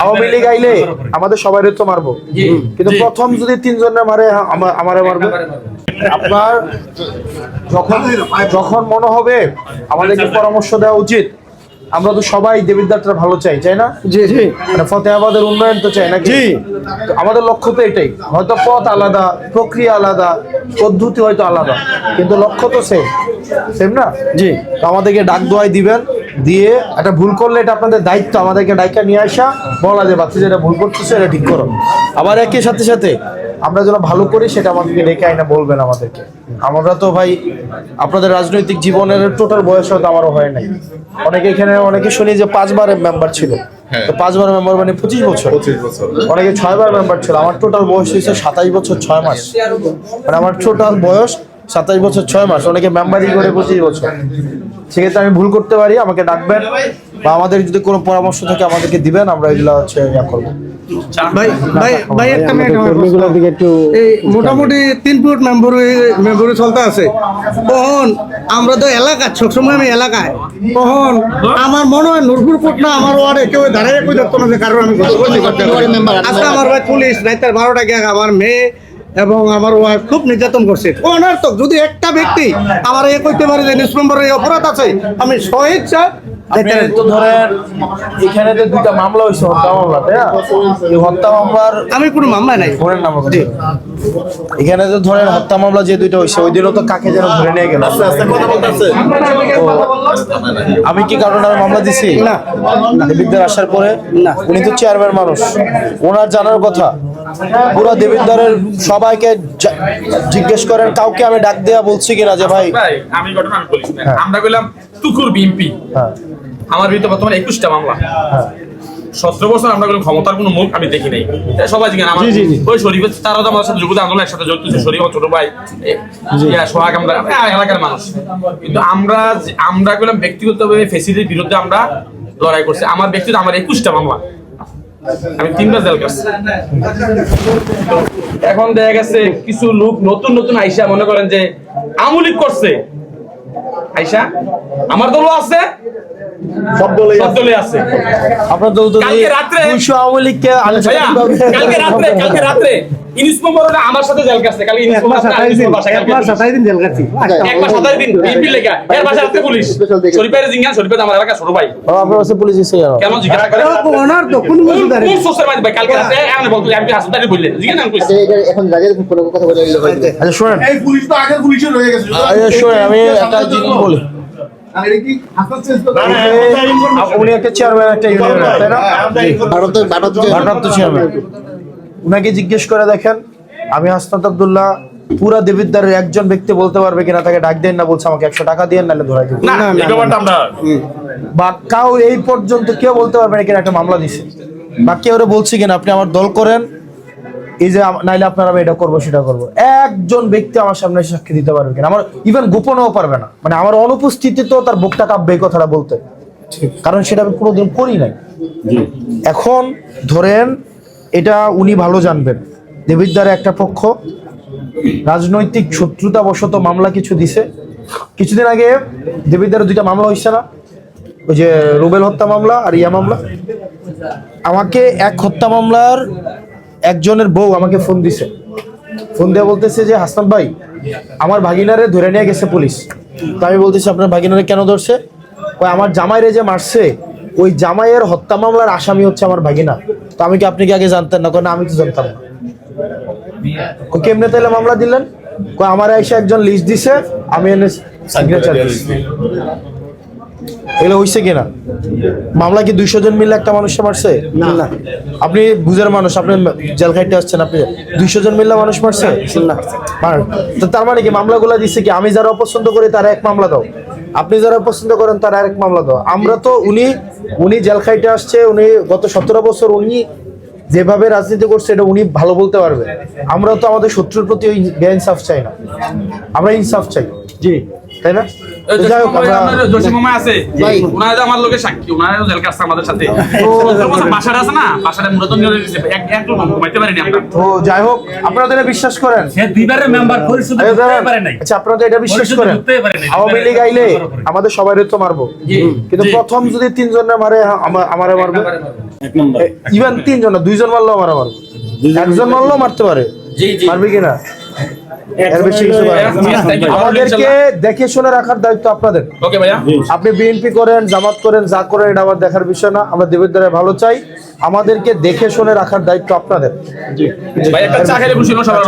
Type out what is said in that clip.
আওয়ামী লীগ আইলে আমাদের সবাই তো মারবো। কিন্তু প্রথম যদি তিনজনে মারে আমা- আমারে মারবে। আপনার যখন যখন মনে হবে আমাদেরকে পরামর্শ দেওয়া উচিত? আমরা তো সবাই দেবিদ্দারটা ভালো চাই চাই না? জি জি। মানে ফতেহাবাদের উন্নয়ন তো চাই না জি। তো আমাদের লক্ষ্য তো এটাই। হয়তো পথ আলাদা প্রক্রিয়া আলাদা পদ্ধতি হয়তো আলাদা। কিন্তু লক্ষ্য তো সেম সেম না? জি। তো আমাদেরকে ডাক দোয়াই দিবেন। দিয়ে একটা ভুল করলে এটা আপনাদের দায়িত্ব আমাদেরকে ডাইকা নিয়ে আসা। বলা যে বাচ্চা যেটা ভুল করতেছে এটা ঠিক করো। আবার একই সাথে সাথে আমরা যেন ভালো করি সেটা আমাদেরকে ডেকে আইনা বলবেন আমাদেরকে। আমরা তো ভাই আপনাদের রাজনৈতিক জীবনের টোটাল বয়স হয়তো আমারও হয় নাই। অনেকে এখানে অনেকে শুনি যে পাঁচবারের মেম্বার ছিল। তো পাঁচবার মেম্বার মানে পঁচিশ বছর। অনেকে ছয়বার মেম্বার ছিল। আমার টোটাল বয়স হয়েছে সাতাশ বছর ছয় মাস। মানে আমার টোটাল বয়স সাতাশ বছর ছয় মাস অনেকে মেম্বারই করে পঁচিশ বছর। সেক্ষেত্রে আমি ভুল করতে পারি আমাকে ডাকবেন বা আমাদের যদি কোনো পরামর্শ থাকে আমাদেরকে দিবেন আমরা এগুলো হচ্ছে ইয়া করব। ভাই ভাই ভাই একটা মিনিট আমার প্রশ্ন। দিকে একটু এই মোটামুটি তিন ফুট মেম্বর মেম্বরে চলতে আছে। তখন আমরা তো এলাকা সবসময় আমি এলাকায়। তখন আমার মনে হয় নূরপুর না আমার ওয়ার্ডে কেউ দাঁড়িয়ে কই দেখতো না যে কারণ আমি গত বছর করতে পারি। আজকে আমার ভাই পুলিশ রাইতের বারোটা গিয়ে আমার মেয়ে এবং আমার ওয়াইফ খুব নির্যাতন করছে। অনার্থক, যদি একটা ব্যক্তি আমার এ কইতে পারে যে নিউজ এই অপরাধ আছে, আমি স্বেচ্ছা আপনি তো ধরেন এখানে তো দুইটা মামলা হয়েছে হত্যা মামলা তাই না? এই হত্যা মামলার আমি কোনো মামলা নাই। ফোনের নাম এখানে তো ধরেন হত্যা মামলা যে দুইটা হয়েছে ওই দিনও তো কাকে যেন ধরে নিয়ে গেল? আমি কি কারণে মামলা দিছি? না। আসার পরে না। উনি তো চেয়ারম্যান মানুষ। ওনার জানার কথা পুরো দেবিদ্দারের সবাইকে জিজ্ঞেস করেন কাউকে আমি ডাক দেয়া বলছি কিনা যে ভাই আমি ঘটনা আমি বলি। হ্যাঁ। আমরা গেলাম তুকুর বিএমপি হ্যাঁ। আমার বিরুদ্ধে বর্তমানে একুশটা মামলা। হ্যাঁ। সতেরো বছর আমরা গেলাম ক্ষমতার কোনো মুখ আমি দেখি নাই। সবাই জিজ্ঞেস আমার। ওই শরীফের তারা তো আমাদের সাথে আন্দোলন একসাথে ছিল শরীফ আমার ছোট ভাই সোহাগ আমরা এলাকার মানুষ। কিন্তু আমরা আমরা গেলাম ব্যক্তিগতভাবে ফেসিলিটির বিরুদ্ধে আমরা লড়াই করছি। আমার ব্যক্তিগত আমার একুশটা মামলা। আমি তিনবার জেল কাটছি এখন দেখা গেছে কিছু লোক নতুন নতুন আইসা মনে করেন যে আমুলিক করছে। আইসা আমার দলও আছে সব দলে সব দলে আছে। আপনার তো কালকে রাত্রে- দুইশো আওয়ামী লীগকে আলোচনা কালকে রাত্রে কালকে রাত্রে ইনিসমো বড় আমার সাথে জেল কাটছে কালকে ইনিসমো বাসা কালকে দিন জেল কাটছি এক মাস সাতাশ দিন বিএনপি লেখা এর বাসা রাত্রে পুলিশ। শরীফের জিঙ্গা শরীফের আমার এলাকা ছোট ভাই। ও, আপনার কাছে পুলিশ এসে কেন? জিজ্ঞাসা করে? ওনার তো কোন কোন কোন সোর্সের মাঝে ভাই কালকে রাতে এমন বলতো এমপি হাসপাতালে বললেন জিজ্ঞাসা আমি এখন রাজের কোনো কথা বলে আচ্ছা শোনেন। এই পুলিশ তো আগের পুলিশের রয়ে গেছে। আচ্ছা, আমি একটা জিনিস বলি। উনি একটা চেয়ারম্যান একটা ইউনিয়নের তাই না? ভারত ভারত ভারপ্রাপ্ত চেয়ারম্যান উনাকে জিজ্ঞেস করে দেখেন আমি হাসনাত আব্দুল্লাহ পুরা দেবিদ্দারের একজন ব্যক্তি বলতে পারবে কিনা তাকে ডাক দেন না বলছে আমাকে একশো টাকা দিয়ে নাহলে ধরাই দেবো। না এই বা কাউ এই পর্যন্ত কেউ বলতে পারবে না কিনা একটা মামলা দিছে। বা কেউ ওরা বলছে কিনা আপনি আমার দল করেন এই যে নাইলে আপনারা আমি এটা করব সেটা করব। একজন ব্যক্তি আমার সামনে সাক্ষী দিতে পারবে কিনা? আমার ইভেন গোপনেও পারবে না। মানে আমার অনুপস্থিতিতেও তার বুকটা কাঁপবে এই কথাটা বলতে। কারণ সেটা আমি কোনোদিন করি নাই। এখন ধরেন এটা উনি ভালো জানবেন। দেবিদ্বারে একটা পক্ষ রাজনৈতিক শত্রুতা বশত মামলা কিছু দিছে। কিছুদিন আগে দেবিদ্বারে দুইটা মামলা হয়েছে না? ওই যে রুবেল হত্যা মামলা আর ইয়া মামলা। আমাকে এক হত্যা মামলার একজনের বউ আমাকে ফোন দিছে। ফোন দিয়ে বলতেছে যে হাসান ভাই, আমার ভাগিনারে ধরে নিয়ে গেছে পুলিশ। তো আমি বলতেছি, আপনার ভাগিনারে কেন ধরছে? ওই আমার জামাইরে যে মারছে, ওই জামাইয়ের হত্যা মামলার আসামি হচ্ছে আমার ভাগিনা। তো আমি কি আপনি কি আগে জানতেন না? আমি তো জানতাম না। কেমনে তাহলে মামলা দিলেন? আমার এসে একজন লিস্ট দিছে, আমি এনে সিগনেচার এগুলো হইছে কিনা? মামলা কি দুইশো জন মিলে একটা মানুষকে মারছে? না। আপনি বুঝের মানুষ আপনি জেল খাইতে আসছেন আপনি। দুইশো জন মিলে মানুষ মারছে? না। তো তার মানে কি মামলাগুলো দিচ্ছে কি? আমি যারা অপছন্দ করি তারা এক মামলা দাও। আপনি যারা পছন্দ করেন তারা আরেক মামলা দাও। আমরা তো উনি উনি জেল খাইতে আসছে উনি গত সতেরো বছর উনি যেভাবে রাজনীতি করছে এটা উনি ভালো বলতে পারবে। আমরা তো আমাদের শত্রুর প্রতি ওই বেইনসাফ চাই না। আমরা ইনসাফ চাই। জি। তাই না? আমরা- আমার লোকে সাক্ষী ওনারা জেল কাটছে আমাদের সাথে। বাসাটা আছে না? বাসাটা মূলত এক এক লোক ঘুমাইতে পারিনি আমরা। তো যাই হোক আপনারা এটা বিশ্বাস করেন। দুইবারের মেম্বার পরিষদে আরে ঢুকতে দাঁড়ান। পারে নাই। আচ্ছা আপনারা এটা বিশ্বাস করেন। ঢুকতেই পারে নাই। আওয়ামী লীগ আইলে আমাদের সবাই তো মারবো। কিন্তু প্রথম যদি তিনজনে মারে আমার আমারে মারবে? ইভেন তিনজন না দুইজন মারলেও মারা মারবো। একজন মারলেও মারতে পারে। পারবি কিনা? এর বেশি কিছু. আমাদেরকে দেখে শুনে রাখার দায়িত্ব আপনাদের। আপনি বিএনপি করেন জামাত করেন যা করেন এটা আমার দেখার বিষয় না। আমরা দেবের দ্বারা ভালো চাই। আমাদেরকে দেখে শুনে রাখার দায়িত্ব আপনাদের। ভাই একটা চা খেলে খুশি হলাম সবাই